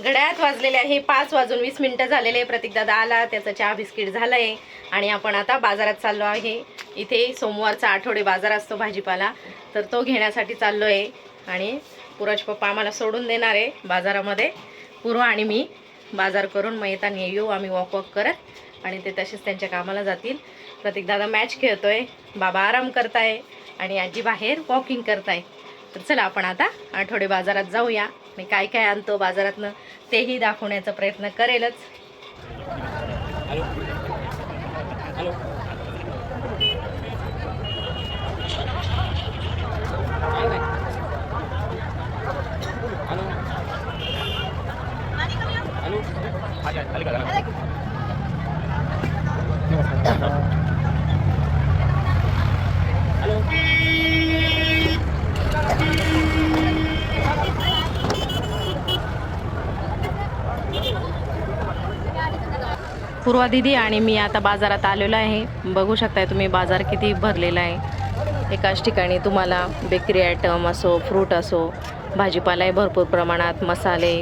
घड्याळात वाजलेले आहे. पाच वाजून वीस मिनिटं झालेले. प्रतीक दादा आला. त्याचा चहा बिस्किट झालंय. आणि आपण आता बाजारात चाललो आहे. इथे सोमवारचा आठवडे बाजार असतो भाजीपाला. तर तो घेण्यासाठी चाललो आहे आणि पुराज पप्पा आम्हाला सोडून देणार आहे बाजारामध्ये. पूर्व आणि मी बाजार करून मग येताना येऊ. आम्ही वॉक वॉक करत आणि ते तसेच त्यांच्या कामाला जातील. प्रतीक दादा मॅच खेळतोय. बाबा आराम करताय आणि आजी बाहेर वॉकिंग करताय. तर चला आपण आता आठवडे बाजारात जाऊया. मी काय काय आणतो बाजारातनं तेही दाखवण्याचा प्रयत्न करेलच. पूर्वा दिदी आणि मी आता बाजारात आलेलो आहे. बघू शकताय तुम्ही बाजार किती भरलेला आहे. एकाच ठिकाणी तुम्हाला बेकरी आयटम असो फ्रूट असो भाजीपालाही भरपूर प्रमाणात मसाले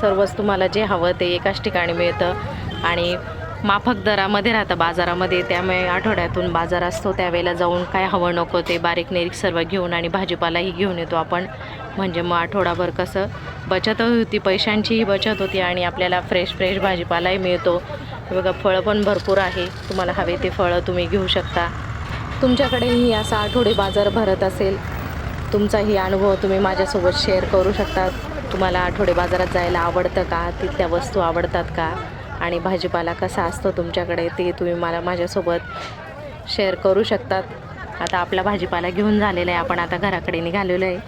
सर्वच तुम्हाला जे हवं ते एकाच ठिकाणी मिळतं. आणि माफक दरामध्ये राहतं बाजारामध्ये त्यामुळे आठवड्यातून बाजार असतो त्यावेळेला जाऊन काय हवं नको ते बारीक निरीक सर्व घेऊन आणि भाजीपालाही घेऊन येतो आपण. म्हणजे मग आठवडाभर कसं बचत होती पैशांचीही बचत होती आणि आपल्याला फ्रेश फ्रेश भाजीपालाही मिळतो. हे बघा फळं पण भरपूर आहे. तुम्हाला हवे ते फळं तुम्ही घेऊ शकता. तुमच्याकडेही असा आठवडे बाजार भरत असेल तुमचाही अनुभव तुम्ही माझ्यासोबत शेअर करू शकता तुम्हाला आठवडे बाजारात जायला आवडतं का? तिथल्या वस्तू आवडतात का? आणि भाजीपाला कसा असतो तुमच्याकडे ते तुम्ही मला माझ्यासोबत शेअर करू शकतात. आता आपला भाजीपाला घेऊन झालेला आहे. आपण आता घराकडे निघालेलो आहे.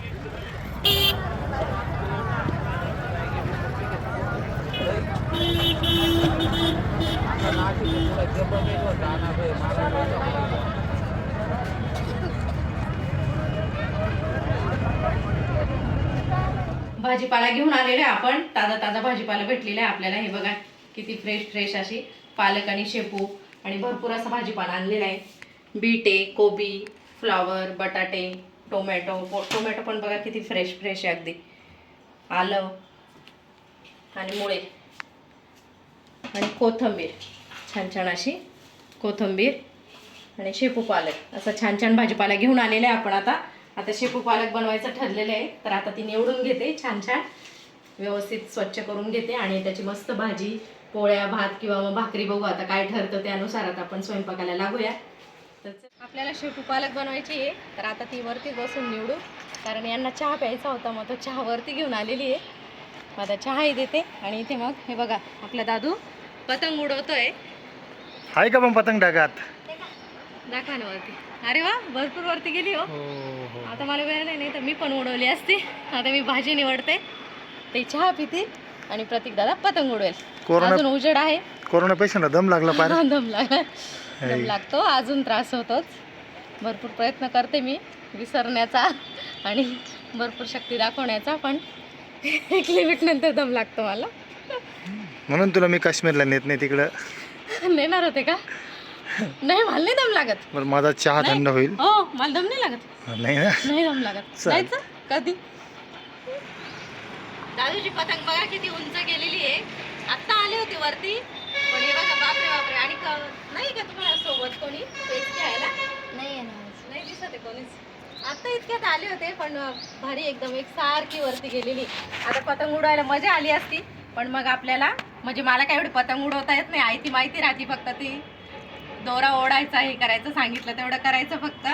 भाजीपाला घेऊन आलेले आपण. ताजा ताजा भाजीपाला भेटलेला आहे आपल्याला. हे बघा किती फ्रेश फ्रेश अशी पालक आणि शेपू आणि भरपूर असा भाजीपाला आणलेला आहे. बीटे कोबी फ्लावर बटाटे टोमॅटो. टोमॅटो पण बघा किती फ्रेश फ्रेश आहे अगदी. आलं. आणि मुळे. आणि कोथंबीर. छान छान अशी कोथंबीर आणि शेपू पालक. असं छान छान भाजीपाला घेऊन आलेले आहे आपण आता. आता शेपू पालक बनवायचं ठरलेलं आहे. तर आता ती निवडून घेते. छान छान व्यवस्थित स्वच्छ करून घेते आणि त्याची मस्त भाजी पोळ्या भात किंवा मग भाकरी बघू आता काय ठरतं त्यानुसार आता आपण स्वयंपाकाला लागूया. तर आपल्याला शेपू पालक बनवायची आहे. तर आता ती वरती बसून निवडू. कारण यांना चहा प्यायचा होता मग तो चहा वरती घेऊन आलेली आहे. मग आता चहाही देते. आणि इथे मग हे बघा आपला दादू पतंग उडवतोय. आहे का पण पतंग ढगात? दाखवा ना वरती. अरे वा भरपूर वरती गेली हो. आता मला वेळ नाही नाही तर मी पण उडवली असती. आता मी भाजी निवडते. ते चहा पिते आणि प्रतीक दादा पतंग उडवेल. कोरोना अजून उजेड आहे. कोरोना पेशंटला दम लागला पार. दम लागला. दम लागतो अजून त्रास होतोच. भरपूर प्रयत्न करते मी विसरण्याचा आणि भरपूर शक्ती दाखवण्याचा पण एक लिमिट नंतर दम लागतो मला. म्हणून तुला मी काश्मीरला नेत नाही तिकडं. नेणार होते का? नाही मला नाही दम लागत. बरं माझा चहा नाही. थंड होईल. हो मला दम नाही लागत. नाही ना? नाही दम लागत. चल. जायचं? कधी? दादूची पतंग बघा किती उंच गेलेली आहे. आत्ता आले होते वरती. पण हे बघा बापरे बापरे. आणि क- नाही का तुम्हाला सोबत कोणी? पेच घ्यायला? नाही येणार. नाही दिसत आहे कोणीच. आता इतक्यात आले होते पण भारी एकदम एक सारखी वरती गेलेली. आता पतंग उडवायला मजा आली असती पण मग आपल्याला म्हणजे मला काय एवढी पतंग उडवता येत नाही. आई ती माहिती राहते फक्त ती. दोरा ओढायचा हे करायचं सांगितलं तेवढं करायचं फक्त.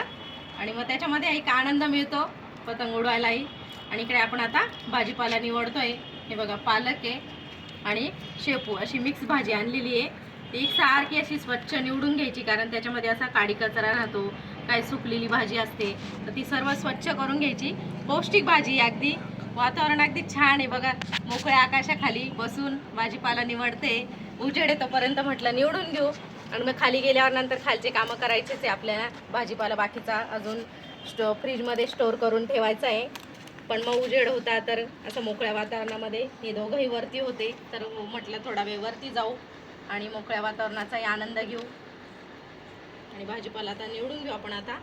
आणि मग त्याच्यामध्ये एक आनंद मिळतो पतंग उडवायलाही. आणि इकडे आपण आता भाजीपाला निवडतोय. हे बघा पालक आहे आणि शेपू अशी मिक्स भाजी आणलेली आहे. ती एक सारखी अशी स्वच्छ निवडून घ्यायची कारण त्याच्यामध्ये असा काडी कचरा राहतो काय सुकलेली भाजी असते तर ती सर्व स्वच्छ करून घ्यायची. पौष्टिक भाजी अगदी. वातावरण अगदी छान आहे बघा. मोकळ्या आकाशाखाली बसून भाजीपाला निवडते. उजेड येतोपर्यंत म्हटलं निवडून घेऊ. आणि मग खाली गेल्यावर नंतर खालचे कामं करायचेच आहे आपल्याला. भाजीपाला बाकीचा अजून स्टो फ्रीजमध्ये स्टोअर करून ठेवायचा आहे. पण मग उजेड होता तर असं मोकळ्या वातावरणामध्ये हे दोघंही वरती होते. तर म्हटलं थोडा वेळ वरती जाऊ आणि मोकळ्या वातावरणाचाही आनंद घेऊ. आणि भाजीपाला आता निवडून घेऊ आपण आता.